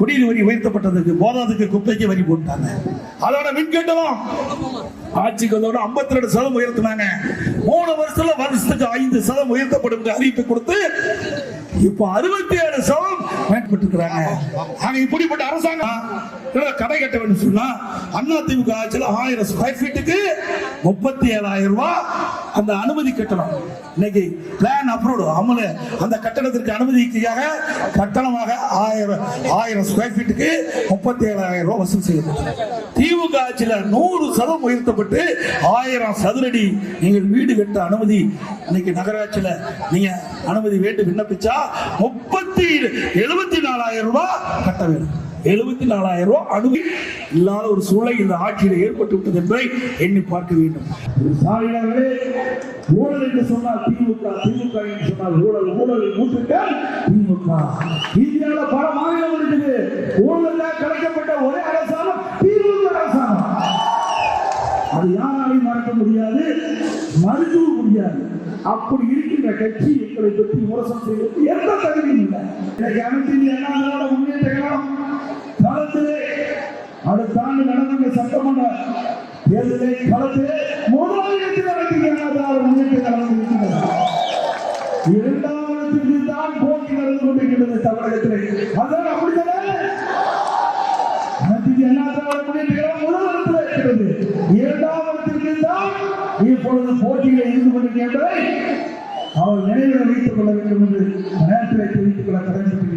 குடிநீர் வரி உயர்த்தப்பட்டதுக்கு போதாதுக்கு குப்பைக்கு வரி போட்டாங்க. அதோட மின்கட்டணம் ஆட்சிக்கு வந்தோட ஐம்பத்தி ரெண்டு சதம் உயர்த்தினாங்க. மூணு வருஷத்துல வருஷத்துக்கு ஐந்து சதம் உயர்த்தப்படும் அறிவிப்பு கொடுத்து இப்போ அறுபத்தி ஏழு சதம் மேற்பட்டிருக்கிறாங்க. ஆக இப்படிப்பட்ட அரசாங்கம் கடை கட்ட வேண்டும் சொன்னா அண்ணா திமுக ஆட்சியில் ஆயிரம் ஸ்கொயர் ஃபீட்டுக்கு முப்பத்தி ஏழாயிரம் ரூபாய் அந்த அனுமதி கட்டணம். இன்னைக்கு பிளான் அப்ரூவ்டு அமல அந்த கட்டணத்திற்கு அனுமதிக்காக கட்டணமாக ஆயிரம் ஆயிரம் ஸ்கொயர் ஃபீட்டுக்கு முப்பத்தி ஏழாயிரம் ரூபாய் வசூல் செய்யப்பட்டது. திமுக ஆட்சியில் நூறு சதம் உயர்த்தப்பட்டு ஆயிரம் சதுரடி நீங்கள் வீடு கட்ட அனுமதி இன்னைக்கு நகராட்சியில் நீங்க அனுமதி வேண்டு விண்ணப்பிச்சா முப்பத்தி எழுபத்தி நாலாயிரம் ரூபாய் கட்ட வேண்டும். எழுபத்தி நாலாயிரம் ரூபாய் அனுமதி இல்லாத ஒரு சூழலை இந்த ஆட்சியில் ஏற்பட்டு விட்டது என்பதை எண்ணி பார்க்க வேண்டும். சாலையாளர்களே ஊழல் என்று சொன்னால் திமுக திமுக என்று சொன்னால் ஊழல் ஊழல் மூட்டுக்கள் திமுக. இந்தியாவில் பல மாநிலம் இருக்குது. ஊழல் கலைக்கப்பட்ட ஒரே அரசாங்கம் திமுக அரசாங்கம். அது யாராலையும் மறக்க முடியாது மறுக்கவும் முடியாது. அப்படி இருக்கின்ற கட்சி எங்களை பற்றி விமர்சனம் செய்வதற்கு எந்த தகுதியும் இல்லை. இன்னைக்கு அனைத்து அண்ணா ஆண்டு நடந்த சட்டமன்ற தேர்தலை களத்திலே முதலாளியத்தில் அனைத்து இந்திய அண்ணா திராவிட இரண்டாயிரத்திற்கு தான் போட்டி நடந்து கொண்டிருக்கிறது தமிழகத்திலே. அதான் அப்படித்தானே? அனைத்து அண்ணா திராவிட முன்னேற்ற கழகம் முதலிடத்தில் இருக்கிறது இரண்டாவதற்கு தான் இப்பொழுது போட்டியில் இருந்து கொண்டிருக்கின்றதை அவர் நினைவில் வைத்துக் கொள்ள வேண்டும் என்று நேரத்தில் தெரிவித்துக் கொள்ள கடமை